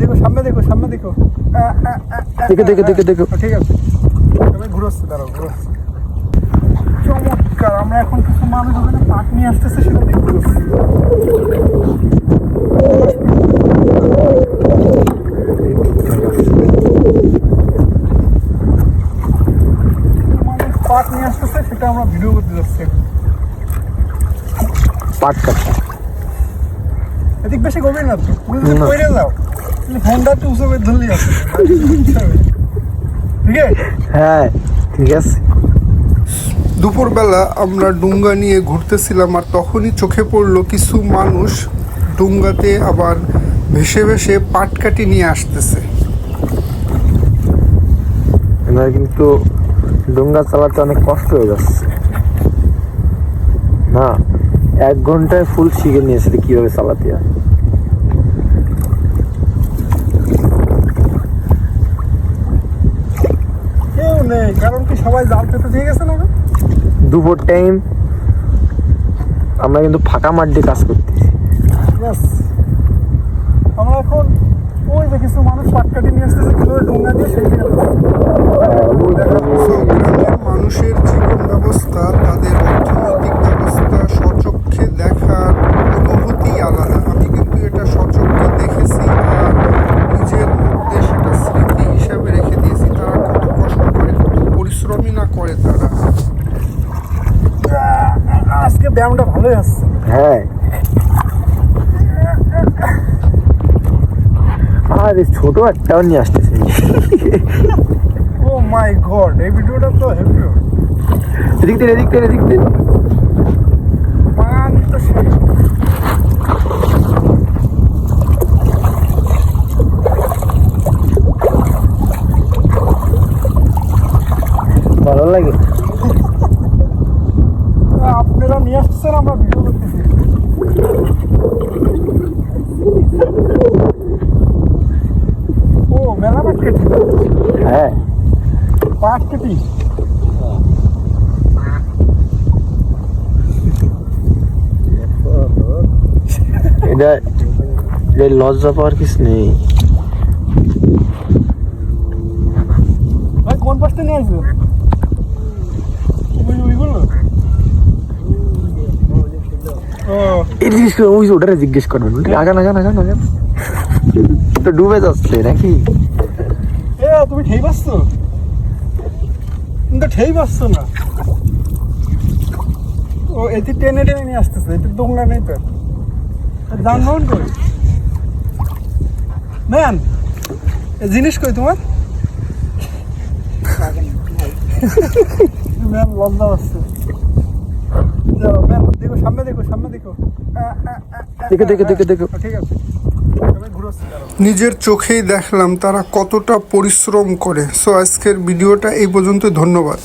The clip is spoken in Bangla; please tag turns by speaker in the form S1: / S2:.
S1: দেখো সামনে দেখো সামনে দেখো।
S2: দেখো, দেখো, দেখো, দেখো।
S1: ঠিক আছে। আমি ঘুরোচ্ছি দাঁড়াও ঘুরোচ্ছি। চমৎকার আমরা এখন কিছু মানুষ ওখানে পাট নিয়ে আসতেছে সেটা দেখতে পাট নিয়ে আসতেছে সেটা আমরা ভিডিও করতে যাচ্ছি।
S2: পাট কাটা
S1: এদিক বেশি গভীর না তো তুমি যদি যাও। ফোনটা একটু উঁচু করে ধরলেই ঠিক আছে?
S2: হ্যাঁ ঠিক আছে।
S3: দুপুরবেলা আমরা ডুঙ্গা নিয়ে ঘুরতেছিলাম আর তখনই চোখে পড়ল কিছু মানুষ ডুঙ্গাতে আবার ভেসে ভেসে পাটকাটি নিয়ে আসতেছে।
S2: কিন্তু ডুঙ্গা চালাতে অনেক কষ্ট হয়ে যাচ্ছে। না এক ঘন্টায় ফুল শিখে নিয়েছে কীভাবে চালাতে হয়।
S1: নেই কারণ কি সবাই জাল পেতে দিয়ে গেছে না?
S2: দুপুর টাইম আমরা কিন্তু ফাঁকা মাঠ দিয়ে কাজ করতেছি
S1: Yes. আমরা এখন ওই যে কিছু মানুষ পাটকাটি নিয়ে আসতেছে কীভাবে ডোঙ্গা দিয়ে সেই দিকে
S3: So, গ্রামের মানুষের জীবন ব্যবস্থা তাদের অর্থনৈতিক ব্যবস্থা সচক্ষে দেখার অনুভূতি আলাদা আমি কিন্তু এটা সচক্ষে দেখেছি আর নিজের মধ্যে সেটা স্মৃতি হিসাবে রেখে দিয়েছি তারা কত কষ্ট করে কত পরিশ্রমই না করে তারা
S1: আজকে ব্যায়ামটা ভালোই আসছে
S2: হ্যাঁ। আর ছোট একটাও নিয়ে আসতেছে।
S1: ও মাই গড এই ভিডিওটা তো হেভি
S2: এদিক দিন এদিক দিন এদিক দিন
S1: তো
S2: ভালো লাগে।
S1: আপনারা নিয়ে আসছেন আমরা ভিডিও করতেছি ও মেলা পাট কেটে
S2: হ্যাঁ।
S1: পাট কেটি
S2: এটা এটা লজ্জা পাওয়ার কিছু নেই।
S1: ভাই কোন পাশটা নিয়ে আসবেন ওই ওইগুলো ও
S2: এই জিনিস করে ওই ওটারে জিজ্ঞেস করবেন ওটা আগান আগান আগান আগান। তো ডুবে যাচ্ছে নাকি?
S1: এ তুমি ঠেই পাচ্ছ তুমি তো ঠেই পাচ্ছ না। ও এটি টেনে টেনে নিয়ে আসতেছে এটি দোংলা নেই তো যানবাহন কই? ম্যান এ জিনিস কই তোমার? ম্যাম লজ্জা আসছে দেখো সামনে দেখো সামনে। ঠিক আছে
S3: নিজের চোখেই দেখলাম তারা কতটা পরিশ্রম করে সো আজকের ভিডিওটা এই পর্যন্ত ধন্যবাদ